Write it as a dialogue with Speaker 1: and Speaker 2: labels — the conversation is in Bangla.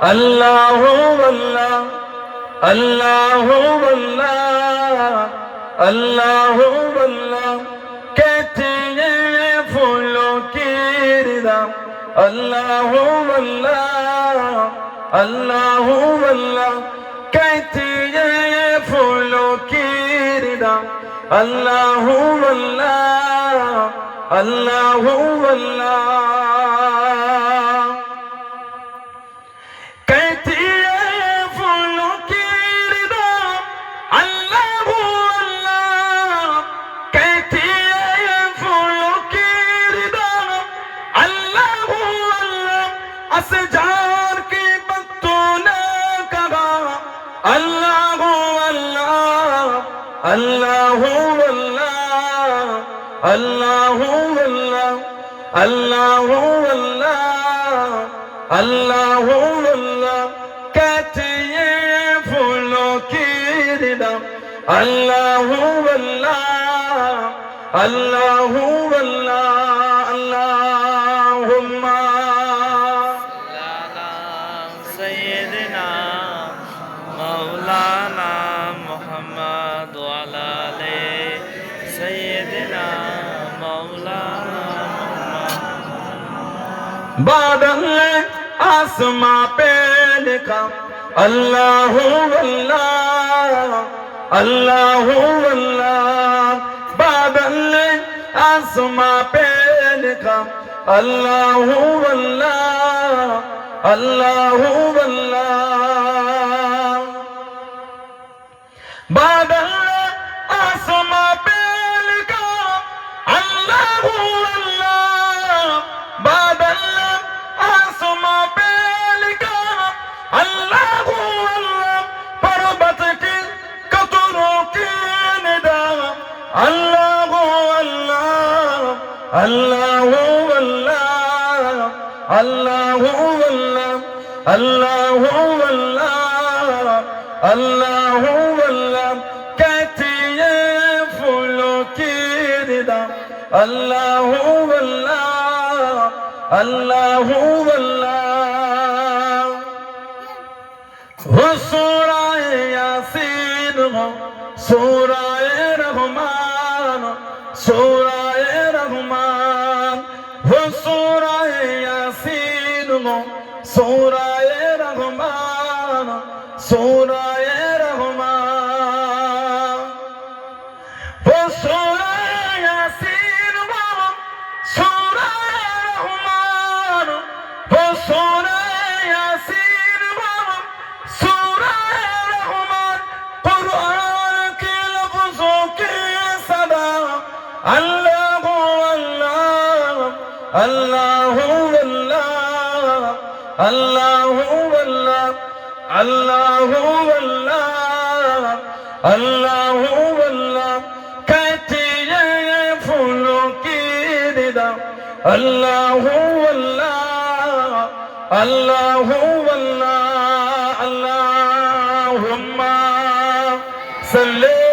Speaker 1: আল্লাহ আল্লাহ আল্লাহ আল্লাহ আল্লাহ আল্লাহ কেটে ফুল কিরদা আল্লাহ আল্লাহ আল্লাহ আল্লাহ কেটে ফুল কিরদা আল্লাহ আল্লাহ আল্লাহ আল্লাহ আল্লাহ আল্লাহ আল্লাহ আল্লাহ আল্লাহ আল্লাহ আল্লাহ কাটিয়ে ফুলকির দাম। আল্লাহ আল্লাহ আল্লাহ।
Speaker 2: سيدنا مولانا
Speaker 1: بادل آسما پہ لکھا اللہ اللہ اللہ اللہ بادل آسما پہ لکھا اللہ اللہ اللہ اللہ بادل الله هو الله والله ও সুরায় ইয়াসিন সুরায় রহমান সুরায় রহমান। ও সুরায় ইয়াসিন সুরায় রহমান সুরায় রহমান। ও আল্লাহ আল্লাহ আল্লাহ আল্লাহ আল্লাহ আল্লাহ কাছে ফুলো কি দিদাম আল্লাহ আল্লাহ আল্লাহ আল্লাহ আল্লাহ সাল্লাহ